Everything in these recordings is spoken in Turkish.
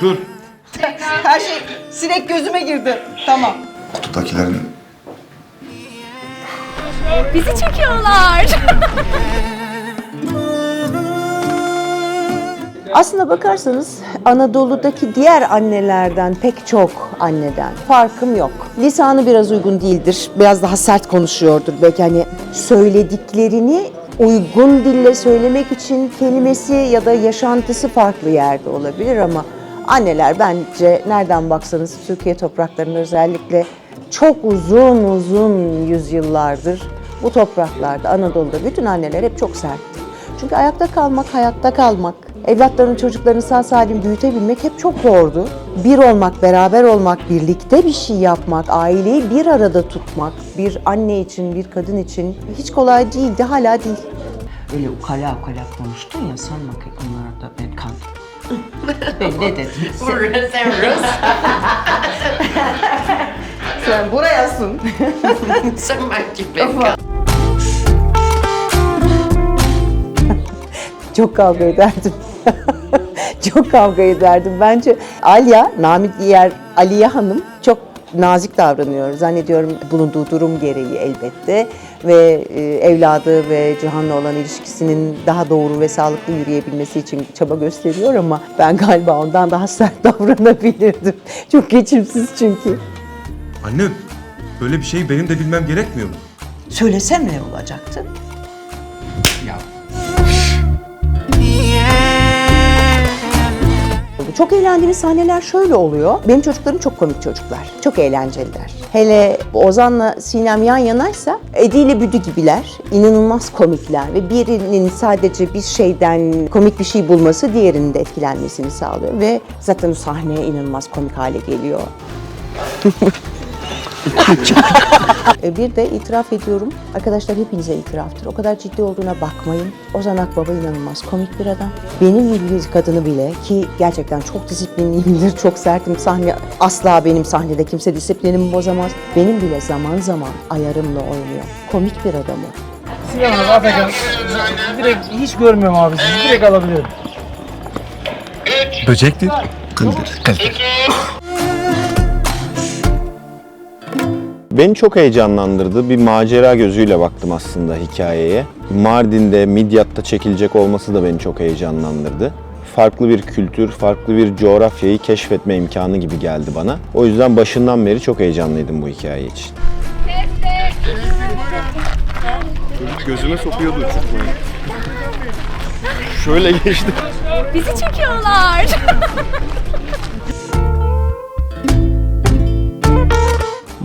dur. Her şey sinek gözüme girdi. Tamam. Kutudakilerin Bizi çekiyorlar. Aslına bakarsanız Anadolu'daki diğer annelerden pek çok anneden farkım yok. Lisanı biraz uygun değildir. Biraz daha sert konuşuyordur. Belki hani söylediklerini uygun dille söylemek için kelimesi ya da yaşantısı farklı yerde olabilir ama anneler bence nereden baksanız Türkiye topraklarında özellikle çok uzun uzun yüzyıllardır bu topraklarda Anadolu'da bütün anneler hep çok sertti. Çünkü ayakta kalmak, hayatta kalmak, evlatların, çocuklarını sağ salim büyütebilmek hep çok zordu. Bir olmak, beraber olmak, birlikte bir şey yapmak, aileyi bir arada tutmak, bir anne için, bir kadın için hiç kolay değildi, hala değil. Öyle ukala ukala konuştun ya sanma ki onlara da ben kandım. Ben ne dedim? Sen burayasın. Çok kavga ederdim. çok kavga ederdim. Bence Alya, Namık diğer Aliye Hanım çok nazik davranıyor. Zannediyorum bulunduğu durum gereği elbette ve e, evladı ve Cihan'la olan ilişkisinin daha doğru ve sağlıklı yürüyebilmesi için çaba gösteriyor ama ben galiba ondan daha sert davranabilirdim. Çok geçimsiz çünkü. Anne böyle bir şeyi benim de bilmem gerekmiyor mu? Söylesem ne olacaktı? Çok eğlendiğimiz sahneler şöyle oluyor. Benim çocuklarım çok komik çocuklar. Çok eğlenceliler. Hele Ozan'la Sinem yan yanaysa Edi ile Büdü gibiler. İnanılmaz komikler ve birinin sadece bir şeyden komik bir şey bulması diğerinin de etkilenmesini sağlıyor. Ve zaten o sahneye inanılmaz komik hale geliyor. E, bir de itiraf ediyorum. Arkadaşlar hepinize itiraftır. O kadar ciddi olduğuna bakmayın. Ozan Akbaba inanılmaz komik bir adam. Benim gibi bir kadını bile ki gerçekten çok disiplinliyimdir, çok sertim. Sahne asla benim sahnede kimse disiplinimi bozamaz. Benim bile zaman zaman ayarımla oynuyor. Komik bir adamı. Sinan abi Atakan. Direkt hiç görmüyorum abi sizi. Direkt alabilirim. Böcektir. Kıldır, kıldır. Beni çok heyecanlandırdı. Bir macera gözüyle baktım aslında hikayeye. Mardin'de, Midyat'ta çekilecek olması da beni çok heyecanlandırdı. Farklı bir kültür, farklı bir coğrafyayı keşfetme imkanı gibi geldi bana. O yüzden başından beri çok heyecanlıydım bu hikaye için. Gözüme sokuyordu uçurtmayı. Şöyle geçti. Bizi çekiyorlar.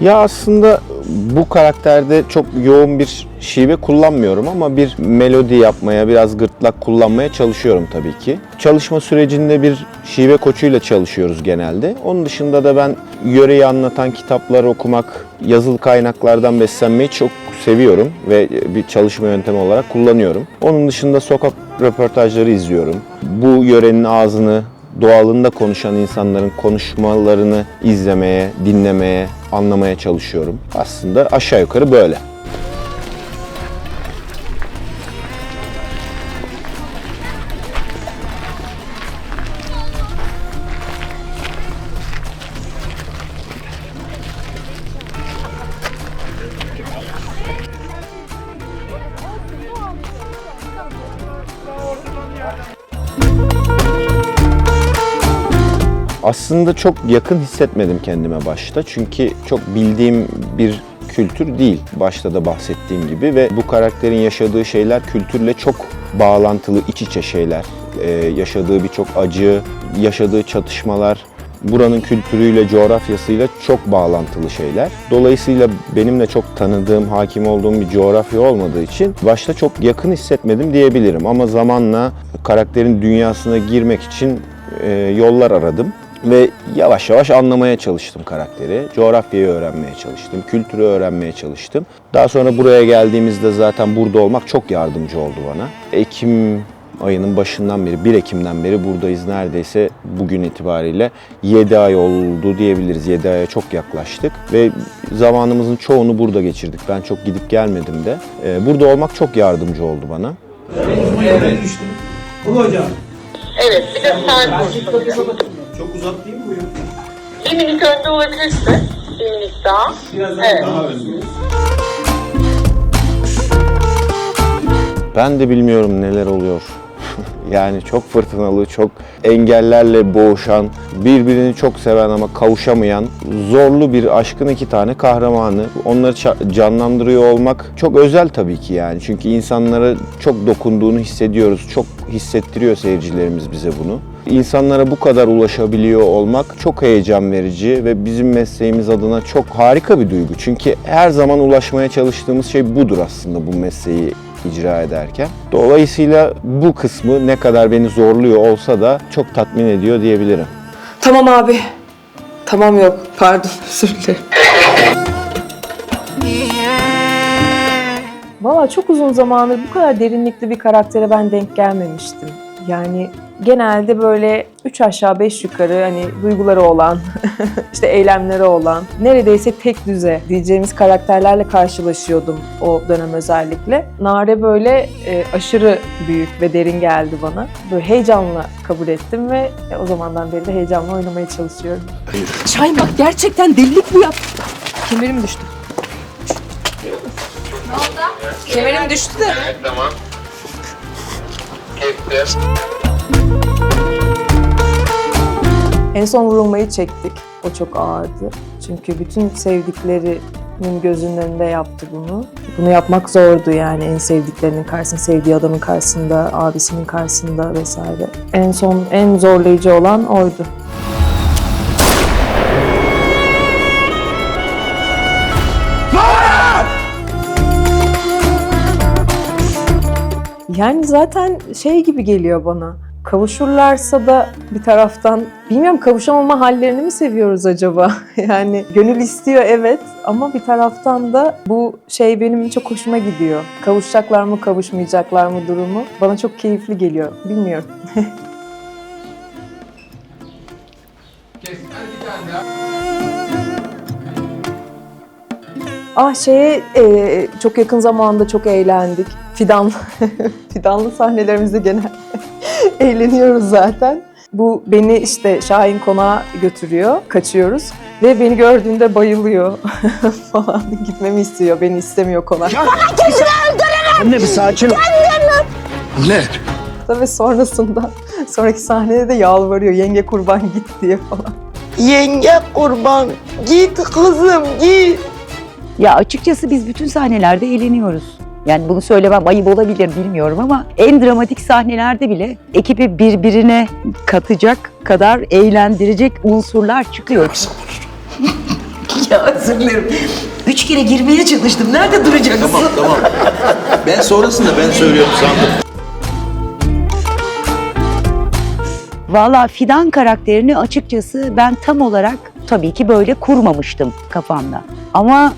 Ya aslında bu karakterde çok yoğun bir şive kullanmıyorum ama bir melodi yapmaya, biraz gırtlak kullanmaya çalışıyorum tabii ki. Çalışma sürecinde bir şive koçuyla çalışıyoruz genelde. Onun dışında da ben yöreyi anlatan kitaplar okumak, yazılı kaynaklardan beslenmeyi çok seviyorum ve bir çalışma yöntemi olarak kullanıyorum. Onun dışında sokak röportajları izliyorum. Bu yörenin ağzını doğalında konuşan insanların konuşmalarını izlemeye, dinlemeye, anlamaya çalışıyorum. Aslında aşağı yukarı böyle. Aslında çok yakın hissetmedim kendime başta. Çünkü çok bildiğim bir kültür değil. Başta da bahsettiğim gibi ve bu karakterin yaşadığı şeyler kültürle çok bağlantılı, iç içe şeyler. Ee, yaşadığı birçok acı, yaşadığı çatışmalar buranın kültürüyle, coğrafyasıyla çok bağlantılı şeyler. Dolayısıyla benim de çok tanıdığım, hakim olduğum bir coğrafya olmadığı için başta çok yakın hissetmedim diyebilirim. Ama zamanla karakterin dünyasına girmek için e, yollar aradım ve yavaş yavaş anlamaya çalıştım karakteri. Coğrafyayı öğrenmeye çalıştım, kültürü öğrenmeye çalıştım. Daha sonra buraya geldiğimizde zaten burada olmak çok yardımcı oldu bana. Ekim ayının başından beri, 1 Ekim'den beri buradayız. Neredeyse bugün itibariyle 7 ay oldu diyebiliriz. 7 aya çok yaklaştık ve zamanımızın çoğunu burada geçirdik. Ben çok gidip gelmedim de. Ee, Burada olmak çok yardımcı oldu bana. Bu hocam. Evet, bir de kursun. Çok uzak değil mi bu ya? Bir minik önde olabilirse. Bir minik daha. evet. Ben de bilmiyorum neler oluyor. yani çok fırtınalı, çok engellerle boğuşan, birbirini çok seven ama kavuşamayan zorlu bir aşkın iki tane kahramanı. Onları ça- canlandırıyor olmak çok özel tabii ki yani. Çünkü insanlara çok dokunduğunu hissediyoruz. Çok hissettiriyor seyircilerimiz bize bunu. İnsanlara bu kadar ulaşabiliyor olmak çok heyecan verici ve bizim mesleğimiz adına çok harika bir duygu. Çünkü her zaman ulaşmaya çalıştığımız şey budur aslında bu mesleği icra ederken. Dolayısıyla bu kısmı ne kadar beni zorluyor olsa da çok tatmin ediyor diyebilirim. Tamam abi. Tamam yok. Pardon özür dilerim. Valla çok uzun zamandır bu kadar derinlikli bir karaktere ben denk gelmemiştim. Yani genelde böyle üç aşağı beş yukarı hani duyguları olan, işte eylemleri olan, neredeyse tek düze diyeceğimiz karakterlerle karşılaşıyordum o dönem özellikle. Nare böyle e, aşırı büyük ve derin geldi bana. Böyle heyecanla kabul ettim ve e, o zamandan beri de heyecanla oynamaya çalışıyorum. Şahin bak gerçekten delilik bu yap. Kemerim düştü. Kemerim düştü de. Tamam. Kestim. En son vurulmayı çektik. O çok ağırdı. Çünkü bütün sevdiklerinin gözünün önünde yaptı bunu. Bunu yapmak zordu yani en sevdiklerinin karşısında, sevdiği adamın karşısında, abisinin karşısında vesaire. En son en zorlayıcı olan oydu. Yani zaten şey gibi geliyor bana. Kavuşurlarsa da bir taraftan bilmiyorum kavuşamama hallerini mi seviyoruz acaba? Yani gönül istiyor evet ama bir taraftan da bu şey benim çok hoşuma gidiyor. Kavuşacaklar mı kavuşmayacaklar mı durumu bana çok keyifli geliyor. Bilmiyorum. Ah şeye e, çok yakın zamanda çok eğlendik. Fidan, fidanlı sahnelerimizde genel eğleniyoruz zaten. Bu beni işte Şahin Konağa götürüyor, kaçıyoruz. Ve beni gördüğünde bayılıyor falan. Gitmemi istiyor, beni istemiyor konak. Anne bir sakin ol. Ne? Ve sonrasında, sonraki sahnede de yalvarıyor. Yenge kurban git diye falan. Yenge kurban git kızım git. Ya açıkçası biz bütün sahnelerde eğleniyoruz. Yani bunu söylemem ayıp olabilir bilmiyorum ama en dramatik sahnelerde bile ekibi birbirine katacak kadar eğlendirecek unsurlar çıkıyor. Ya özür dilerim. Üç kere girmeye çalıştım. Nerede duracaksın? Tamam tamam. Ben sonrasında ben söylüyorum sandım. Valla Fidan karakterini açıkçası ben tam olarak tabii ki böyle kurmamıştım kafamda. Ama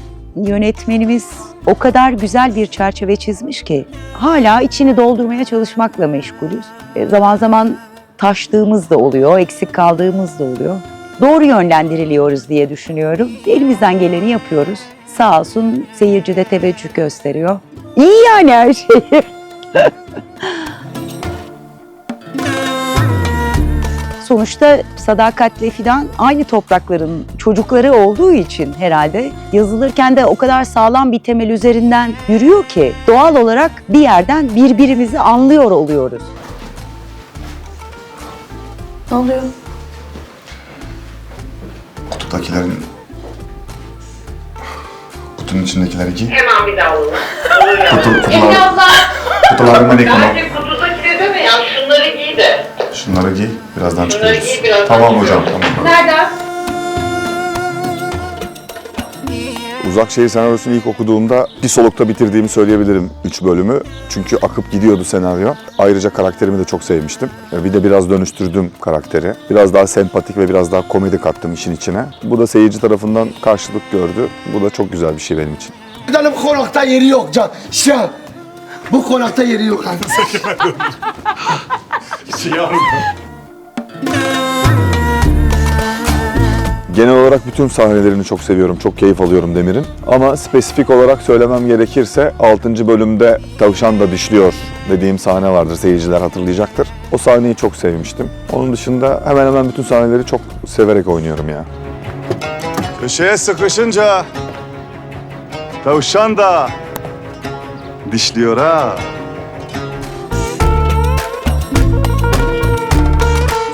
yönetmenimiz o kadar güzel bir çerçeve çizmiş ki hala içini doldurmaya çalışmakla meşgulüz. E, zaman zaman taştığımız da oluyor, eksik kaldığımız da oluyor. Doğru yönlendiriliyoruz diye düşünüyorum. Elimizden geleni yapıyoruz. Sağ olsun seyirci de teveccüh gösteriyor. İyi yani her şey. Sonuçta Sadakatli Fidan aynı toprakların çocukları olduğu için herhalde yazılırken de o kadar sağlam bir temel üzerinden yürüyor ki doğal olarak bir yerden birbirimizi anlıyor oluyoruz. Ne oluyor? Kutudakilerin... Kutunun içindekileri giy. Hemen bir daha alalım. Kutu, kutular, kutularımı ne konu? Bence kutudakileri deme ya. Şunları giy de. Şunları giy, birazdan Şunları çıkıyoruz. giy, birazdan Tamam hocam, tamam. Nereden? Uzak Şehir senaryosunu ilk okuduğumda bir solukta bitirdiğimi söyleyebilirim 3 bölümü. Çünkü akıp gidiyordu senaryo. Ayrıca karakterimi de çok sevmiştim. E, Bir de biraz dönüştürdüm karakteri. Biraz daha sempatik ve biraz daha komedi kattım işin içine. Bu da seyirci tarafından karşılık gördü. Bu da çok güzel bir şey benim için. Bu konakta yeri yok can. Şu bu konakta yeri yok. Genel olarak bütün sahnelerini çok seviyorum, çok keyif alıyorum Demir'in. Ama spesifik olarak söylemem gerekirse 6. bölümde Tavşan da dişliyor dediğim sahne vardır. Seyirciler hatırlayacaktır. O sahneyi çok sevmiştim. Onun dışında hemen hemen bütün sahneleri çok severek oynuyorum ya. Köşeye sıkışınca tavşan da dişliyor ha.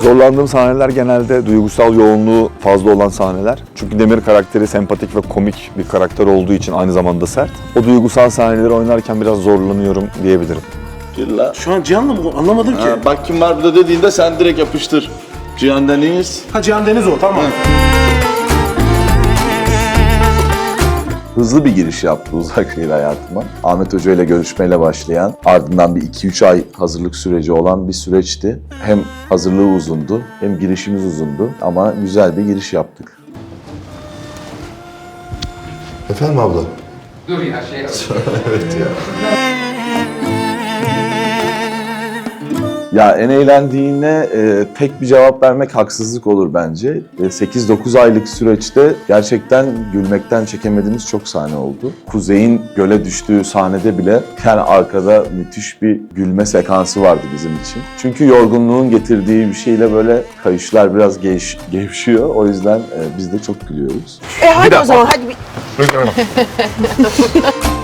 Zorlandığım sahneler genelde duygusal yoğunluğu fazla olan sahneler. Çünkü Demir karakteri sempatik ve komik bir karakter olduğu için aynı zamanda sert. O duygusal sahneleri oynarken biraz zorlanıyorum diyebilirim. Şu an Cihan'la mı? Anlamadım ki. bak kim var burada dediğinde sen direkt yapıştır. Cihan Deniz. Ha Cihan Deniz o tamam. Hızlı bir giriş yaptı uzak şehir hayatıma. Ahmet Hoca ile görüşmeyle başlayan, ardından bir 2-3 ay hazırlık süreci olan bir süreçti. Hem hazırlığı uzundu, hem girişimiz uzundu ama güzel bir giriş yaptık. Efendim abla? Dur ya şey evet ya. Ya en eğlendiğine e, tek bir cevap vermek haksızlık olur bence. E, 8-9 aylık süreçte gerçekten gülmekten çekemediğimiz çok sahne oldu. Kuzey'in göle düştüğü sahnede bile yani arkada müthiş bir gülme sekansı vardı bizim için. Çünkü yorgunluğun getirdiği bir şeyle böyle kayışlar biraz geç, gevşiyor. O yüzden e, biz de çok gülüyoruz. E hadi o zaman hadi bir...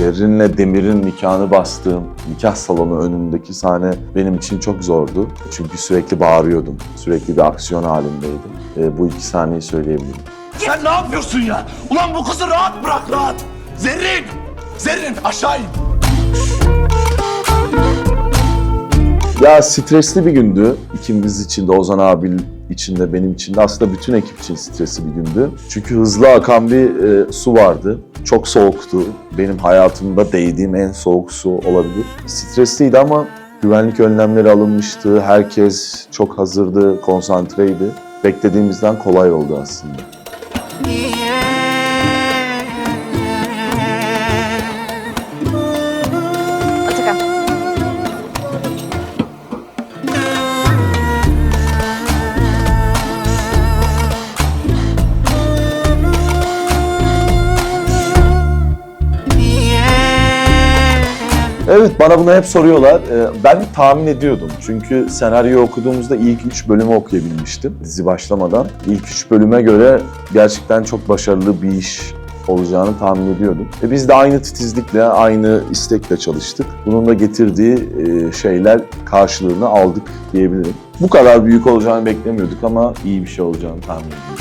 Zerrin'le Demir'in nikahını bastığım nikah salonu önündeki sahne benim için çok zordu. Çünkü sürekli bağırıyordum. Sürekli bir aksiyon halindeydim. E, bu iki sahneyi söyleyebilirim. Sen ne yapıyorsun ya? Ulan bu kızı rahat bırak rahat. Zerrin! Zerrin aşağı in. Ya stresli bir gündü. İkimiz için de Ozan abi için de benim için de aslında bütün ekip için stresli bir gündü. Çünkü hızlı akan bir e, su vardı. Çok soğuktu. Benim hayatımda değdiğim en soğuk su olabilir. Stresliydi ama güvenlik önlemleri alınmıştı. Herkes çok hazırdı, konsantreydi. Beklediğimizden kolay oldu aslında. Evet bana bunu hep soruyorlar. Ee, Ben tahmin ediyordum. Çünkü senaryo okuduğumuzda ilk üç bölümü okuyabilmiştim dizi başlamadan. İlk üç bölüme göre gerçekten çok başarılı bir iş olacağını tahmin ediyordum. Ve biz de aynı titizlikle, aynı istekle çalıştık. Bunun da getirdiği e, şeyler karşılığını aldık diyebilirim. Bu kadar büyük olacağını beklemiyorduk ama iyi bir şey olacağını tahmin ediyorduk.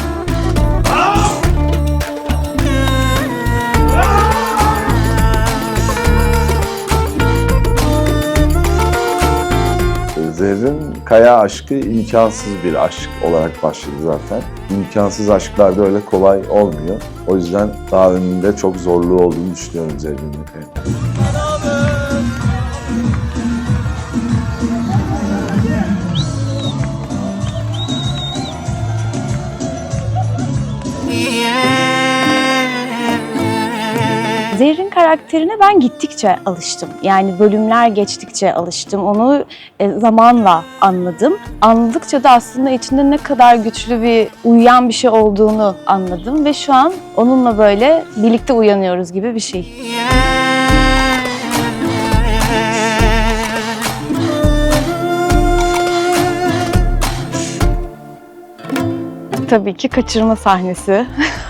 Zerrin Kaya aşkı imkansız bir aşk olarak başladı zaten. İmkansız aşklarda öyle kolay olmuyor. O yüzden daha önünde çok zorluğu olduğunu düşünüyorum Zerrin'le Zerrin karakterine ben gittikçe alıştım. Yani bölümler geçtikçe alıştım. Onu e, zamanla anladım. Anladıkça da aslında içinde ne kadar güçlü bir uyuyan bir şey olduğunu anladım ve şu an onunla böyle birlikte uyanıyoruz gibi bir şey. Tabii ki kaçırma sahnesi.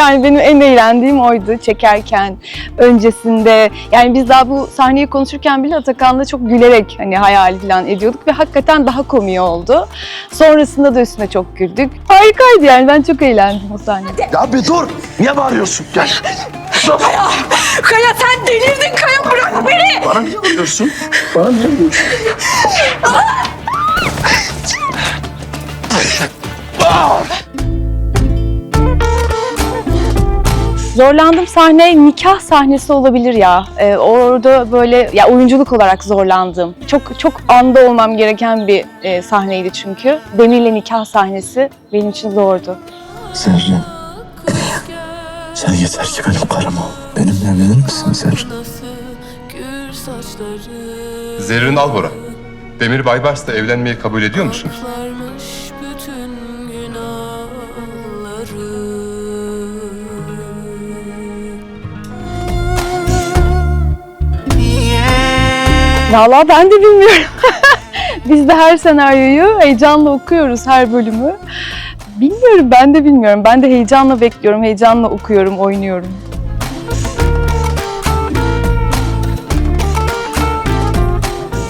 yani benim en eğlendiğim oydu çekerken, öncesinde. Yani biz daha bu sahneyi konuşurken bile Atakan'la çok gülerek hani hayal falan ediyorduk ve hakikaten daha komik oldu. Sonrasında da üstüne çok güldük. Harikaydı yani ben çok eğlendim o sahnede. Ya bir dur. Niye bağırıyorsun? Gel. Kaya! Kaya sen delirdin Kaya bırak beni! Bana niye vuruyorsun? Bana niye vuruyorsun? Zorlandığım sahne nikah sahnesi olabilir ya. Ee, orada böyle ya oyunculuk olarak zorlandım. Çok çok anda olmam gereken bir e, sahneydi çünkü. Demir'le nikah sahnesi benim için zordu. Zerrin. Sen yeter ki benim karım ol. Benimle evlenir misin Zerrin? Zerrin Albora. Demir Baybars'la evlenmeyi kabul ediyor musunuz? Valla ben de bilmiyorum. Biz de her senaryoyu heyecanla okuyoruz, her bölümü. Bilmiyorum, ben de bilmiyorum. Ben de heyecanla bekliyorum, heyecanla okuyorum, oynuyorum.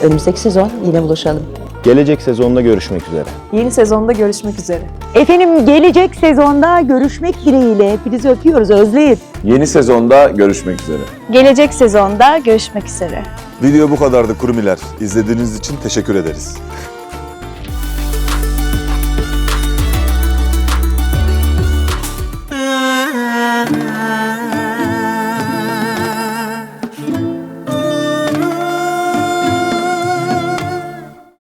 Önümüzdeki sezon yine buluşalım. Gelecek sezonda görüşmek üzere. Yeni sezonda görüşmek üzere. Efendim gelecek sezonda görüşmek dileğiyle. Hepinizi öpüyoruz, özleyin. Yeni sezonda görüşmek üzere. Gelecek sezonda görüşmek üzere. Video bu kadardı kurumiler. İzlediğiniz için teşekkür ederiz.